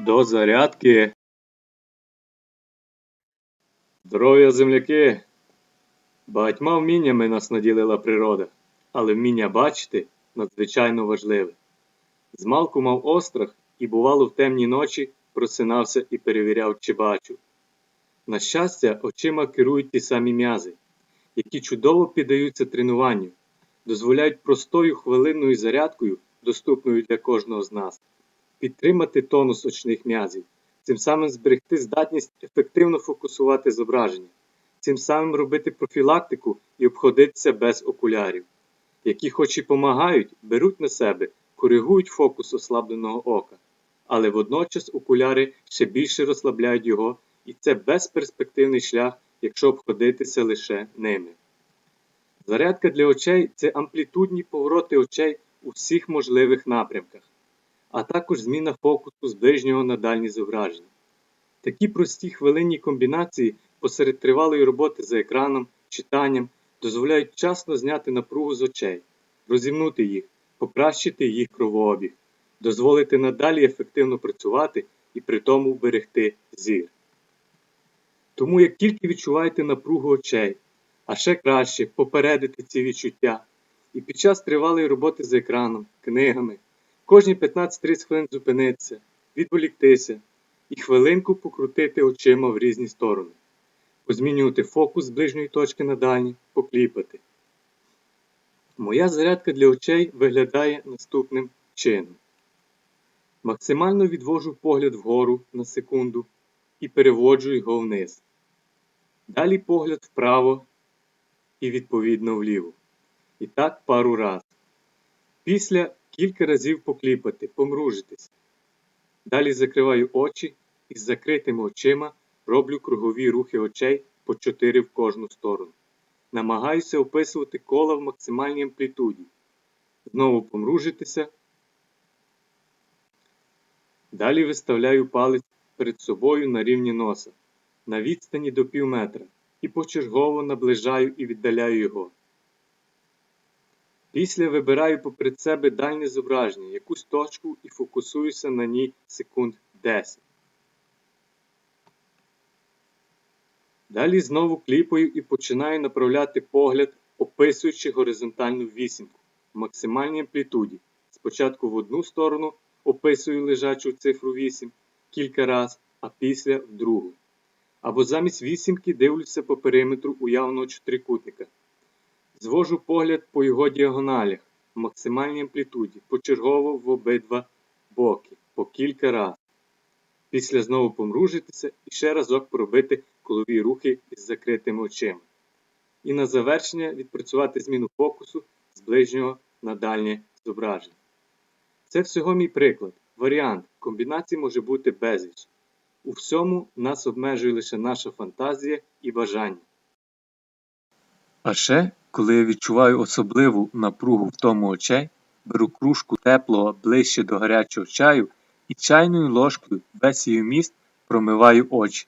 До зарядки. Здоров'я, земляки! Багатьма вміннями нас наділила природа, але вміння бачити надзвичайно важливе. Змалку мав острах і, бувало, в темні ночі просинався і перевіряв, чи бачу. На щастя, очима керують ті самі м'язи, які чудово піддаються тренуванню, дозволяють простою хвилинною зарядкою, доступною для кожного з нас, підтримати тонус очних м'язів, цим самим зберегти здатність ефективно фокусувати зображення, цим самим робити профілактику і обходитися без окулярів, які, хоч і помагають, беруть на себе, коригують фокус ослабленого ока, але водночас окуляри ще більше розслабляють його, і це безперспективний шлях, якщо обходитися лише ними. Зарядка для очей це амплітудні повороти очей у всіх можливих напрямках, а також зміна фокусу з ближнього на дальні зображення. Такі прості хвилинні комбінації посеред тривалої роботи за екраном, читанням дозволяють вчасно зняти напругу з очей, розімнути їх, покращити їх кровообіг, дозволити надалі ефективно працювати і при тому вберегти зір. Тому як тільки відчуваєте напругу очей, а ще краще попередити ці відчуття, і під час тривалої роботи з екраном, книгами, кожні 15-30 хвилин зупинитися, відволіктися і хвилинку покрутити очима в різні сторони, позмінювати фокус з ближньої точки на дальні, покліпати. Моя зарядка для очей виглядає наступним чином. Максимально відвожу погляд вгору на секунду і переводжу його вниз. Далі погляд вправо і відповідно вліво. І так пару раз. Після кілька разів покліпати, помружитися. Далі закриваю очі і з закритими очима роблю кругові рухи очей по 4 в кожну сторону. Намагаюся описувати кола в максимальній амплітуді. Знову помружитися. Далі виставляю палець перед собою на рівні носа, на відстані до пів метра і почергово наближаю і віддаляю його. Після вибираю поперед себе дальнє зображення, якусь точку і фокусуюся на ній секунд 10. Далі знову кліпаю і починаю направляти погляд, описуючи горизонтальну вісімку в максимальній амплітуді. Спочатку в одну сторону описую лежачу цифру 8 кілька разів, а після в другу. Або замість вісімки дивлюся по периметру уявного чотирикутника. Звожу погляд по його діагоналях в максимальній амплітуді, почергово в обидва боки, по кілька разів. Після знову помружитися і ще разок пробити колові рухи із закритими очима. І на завершення відпрацювати зміну фокусу з ближнього на дальнє зображення. Це всього мій приклад, варіант, комбінацій може бути безліч. У всьому нас обмежує лише наша фантазія і бажання. А ще, коли я відчуваю особливу напругу в тому очей, беру кружку теплого ближче до гарячого чаю і чайною ложкою весь її вміст промиваю очі.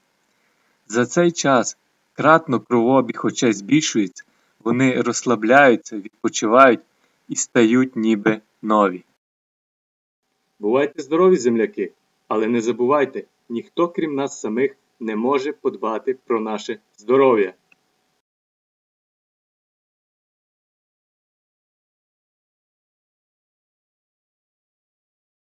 За цей час кратно кровообіг очей збільшується, вони розслабляються, відпочивають і стають ніби нові. Бувайте здорові, земляки, але не забувайте, ніхто крім нас самих не може подбати про наше здоров'я.